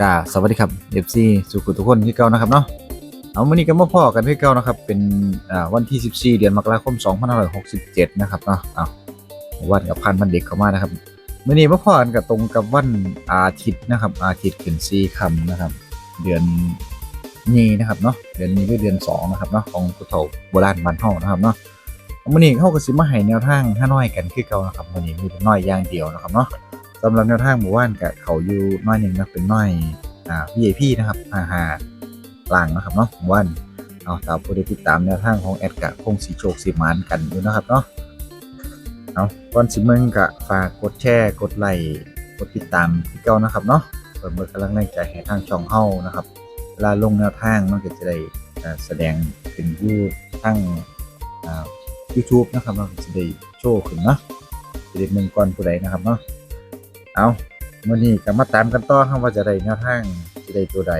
ก็สวัสดีครับ FC สุขุทุกคนที่เก่านะครับเนาะเอาวันนี้ก็มาพ่อกันที่เก่านะครับ เป็นวันที่ 14 เดือนมกราคม 2567 นะครับเนาะเอาวันกับพันวันเด็กเข้ามานะครับมื่อนี้มาพ่อกันกับตรงกับวันอาทิตย์นะครับ อาทิตย์ขึ้น4ค่ำนะครับ เดือนนี้นะครับเนาะเดือนนี้คือเดือนสองนะครับเนาะของผู้เฒ่าโบราณบ้านเฮานะครับเนาะมื่อนี้เข้าก็สิมาให้แนวทางห้าน้อยกันคือเก่านะครับมื่อนี้มีแต่น้อยอย่างเดียวนะครับเนาะ สำหรับแนวทางหมู่บ้านกับเขาอยู่น้อยหนึ่งนะเป็นน้อยอ่า VIP นะครับอาหาล่างนะครับเนาะหมู่บ้านเอาตามผู้ใดติดตามแนวทางของแอดกะคงสีโชคสีมานกันอยู่นะครับเนาะเอาก่อนสิเมืองกะฝากกดแชร์กดไลค์กดติดตามที่เก่านะครับเนาะเปิดเมื่อกำลังแรงใจให้ทางช่องเฮานะครับเวลาลงแนวทางมันก็จะได้แสดงเป็นยูทั้งอ่า YouTube นะครับมันจะได้โชว์ขึ้นเนาะจะได้เมืองก่อนผู้ใดนะครับเนาะ เอามื่อนี้ก็มาตามกันต่อครับว่าจะได้แนวทางจะได้ตัวใด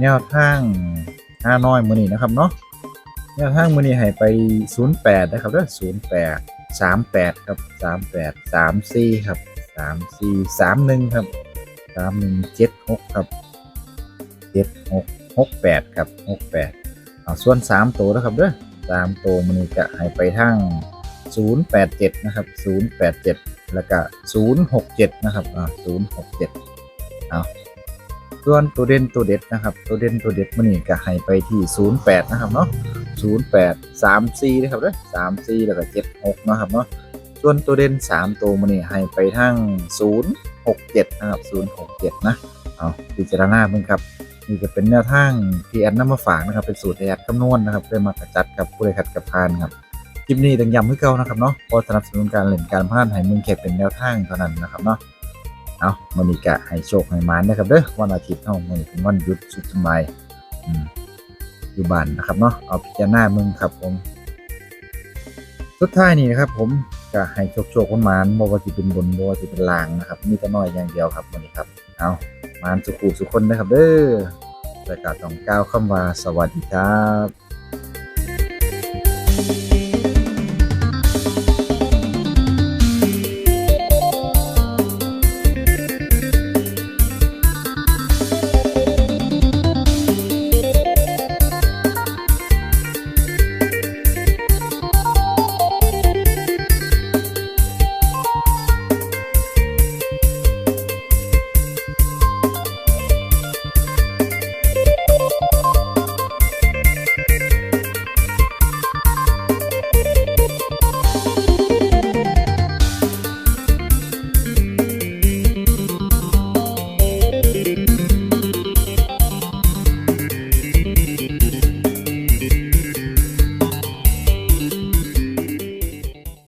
แนวทางห้าน้อยมือนี้นะครับเนาะแนวทางมือนี้ให้ไป08นะครับเด้อ08 38ครับ38 34ครับ34 31ครับ31 76ครับ76 68ครับ68เอาส่วน3ตัวนะครับเด้อ3ตัวมือนี้ก็ให้ไปทาง087นะครับ087แล้วก็067นะครับอ่า067เอาส่วนตัวเด่นตัวเด็ดนะครับตัวเด่นตัวเด็ดมันนี่ก็ให้ไปที่08นะครับเนาะ08 34นะครับเด้อ34แล้วก็76นะครับเนาะส่วนตัวเด่น3ตัวมันนี่ให้ไปทั้ง067นะครับ067นะเอาพิจารณาเบิ่งครับนี่จะเป็นแนวทางที่แอดนำมาฝากนะครับเป็นสูตรแอดคำนวณนะครับเพื่อมากระจัดกับผู้ใดขัดกับพานครับ ลิปนี้ต้องย้ำให้เก่านะครับเนาะเพราะสนับสนุนการเล่นการพนันให้มึงแค่เป็นแนวทางเท่านั้นนะครับเนาะเอามันนี้กะให้โชคให้หมานนะครับเด้อวันอาทิตย์เนาะมันนี้เป็นวันหยุดสุดสมัยอืมยู่บ้านนะครับเนาะเอาพิจารณามึงครับผม สุดท้ายนี้นะครับ ผมก็ให้โชคโชคคนหมานบ่ว่าสิเป็นบนบ่ว่าสิเป็นล่างนะครับมีแต่น้อยอย่างเดียวครับวันนี้ครับเอาหมานสุขุสุขคนนะครับเด้อประกาศต้องกล่าวคำว่าสวัสดีครับ